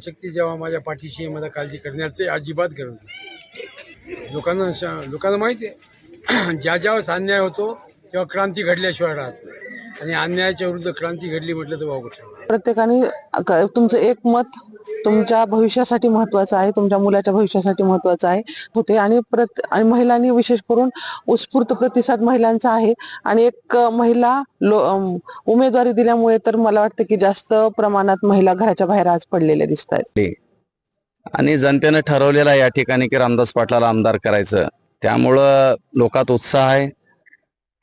शक्ती जेव्हा माझ्या पाठीशी मला काळजी करण्याचे अजिबात गरज नाही. लोकांना लोकांना माहिती आहे ज्या ज्यावेळेस अन्याय होतो तेव्हा क्रांती घडल्याशिवाय राहत नाही. आणि अन्यायाच्या विरुद्ध क्रांती घडली म्हटलं तर वावगं ठरणार प्रत्येकाने क- तुमचं एक मत तुमच्या भविष्यासाठी महत्वाचं आहे तुमच्या मुलाच्या भविष्यासाठी महत्वाचं आहे होते. आणि प्रत आणि महिलांनी विशेष करून उत्स्फूर्त प्रतिसाद महिलांचा आहे. आणि एक अ, महिला लो अम, उमेदवारी दिल्यामुळे तर मला वाटतं की जास्त प्रमाणात महिला घराच्या बाहेर आज पडलेल्या दिसत आहेत आणि जनतेनं ठरवलेलं आहे या ठिकाणी की रामदास पाटलाला आमदार करायचं. त्यामुळं लोकात उत्साह आहे.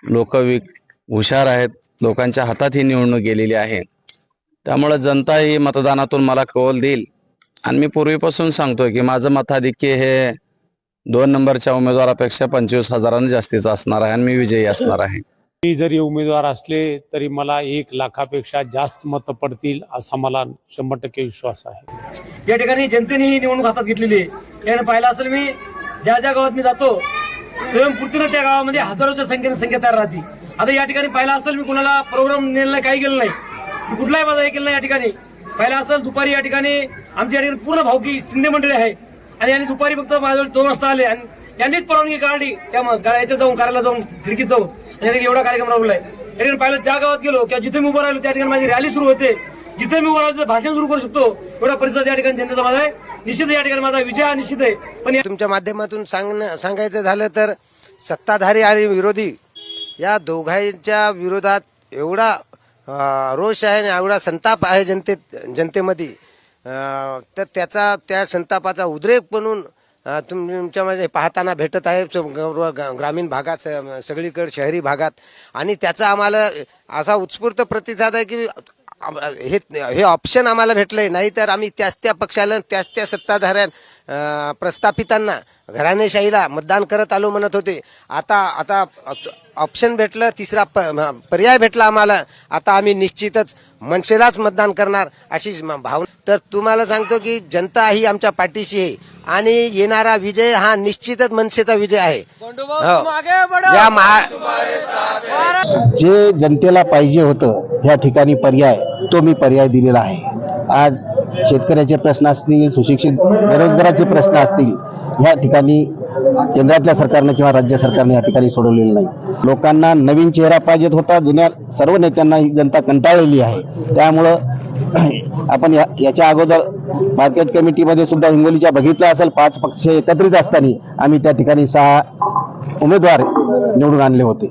लोक हुशार आहेत. लोकांच्या हातात ही निवडणूक गेलेली आहे. त्यामुळं जनता ही मतदानातून मला कौल देईल. आणि मी पूर्वीपासून सांगतोय की माझं मताधिक्य हे दोन नंबरच्या उमेदवारापेक्षा पंचवीस हजारांनी जास्तीचं असणार आहे आणि मी विजयी असणार आहे. मी जरी उमेदवार असले तरी मला एक लाखापेक्षा जास्त मतं पडतील असा मला शंभर टक्के विश्वास आहे. या ठिकाणी जनतेने ही निवडणूक हातात घेतलेली आहे. यानं पाहिलं असेल मी ज्या ज्या गावात मी जातो स्वयंपूर्तीनं त्या गावामध्ये हजारोच्या संख्येने संख्या तयार राहते. आता या ठिकाणी पाहिलं असेल मी कुणाला प्रोग्राम नेलेला काही केलं नाही. मी कुठलाही माझा हे केलं नाही या ठिकाणी. पाहिलं असेल दुपारी या ठिकाणी आमच्या या ठिकाणी पूर्ण भावकी शिंदे मंडळी आहे. आणि यांनी दुपारी फक्त माझ्याजवळ दोन वाजता आले आणि यांनीच परवानगी काढली. त्या मग याच्यात जाऊन कार्याला जाऊन खिडकीत जाऊन. आणि या ठिकाणी एवढा कार्यक्रम राबवलाय या ठिकाणी पाहिलं ज्या गावात गेलो किंवा जिथे मी उभं राहिलो त्या ठिकाणी माझी रॅली सुरू होते. जिथे मी उभं राहिलो भाषण सुरू करू शकतो. एवढा परिसर या ठिकाणी जनतेचा माझा आहे. निश्चित या ठिकाणी माझा विजय निश्चित आहे. पण या- तुमच्या माध्यमातून सांगणं सांगायचं झालं तर सत्ताधारी आणि विरोधी या दोघांच्या विरोधात एवढा रोष आहे आणि एवढा संताप आहे जनतेत जनतेमध्ये. तर त्याचा त्या संतापाचा उद्रेक म्हणून तुम- तुमच्यामध्ये पाहताना भेटत आहे स- ग्रामीण भागात स- सगळीकडे शहरी भागात. आणि त्याचा आम्हाला असा उत्स्फूर्त प्रतिसाद आहे की हे हे ऑप्शन आम्हाला भेटलंय. नाही तर आम्ही त्याच त्या पक्षाला त्याच त्या सत्ताधाऱ्या प्रस्थापितांना. घराणेशाहीला मतदान करत आलो म्हणत होते. आता आता ऑप्शन भेटलं तिसरा पर्याय भेटला आम्हाला. आता आम्ही निश्चितच मनसेलाच मतदान करणार अशी म- भावना. तर तुम्हाला सांगतो की जनता ही आमच्या पाठीशी आहे. आणि येणारा विजय हा निश्चितच मनसेचा विजय आहे. हो. जे जनतेला पाहिजे होतं या ठिकाणी पर्याय तो मी पर्याय दिलेला आहे. आज शेतकऱ्याचे प्रश्न असतील सुशिक्षित बेरोजगाराचे प्रश्न असतील या ठिकाणी केंद्रातल्या सरकारनं किंवा राज्य सरकारने या ठिकाणी सोडवलेलं नाही. लोकांना नवीन चेहरा पाहिजेत होता जुन्या सर्व नेत्यांना ही जनता कंटाळलेली आहे. त्यामुळं आपण या याच्या अगोदर मार्केट कमिटीमध्ये सुद्धा हिंगोलीच्या बघितलं असेल पाच पक्ष एकत्रित असताना आम्ही त्या ठिकाणी सहा उमेदवार निवडून आणले होते.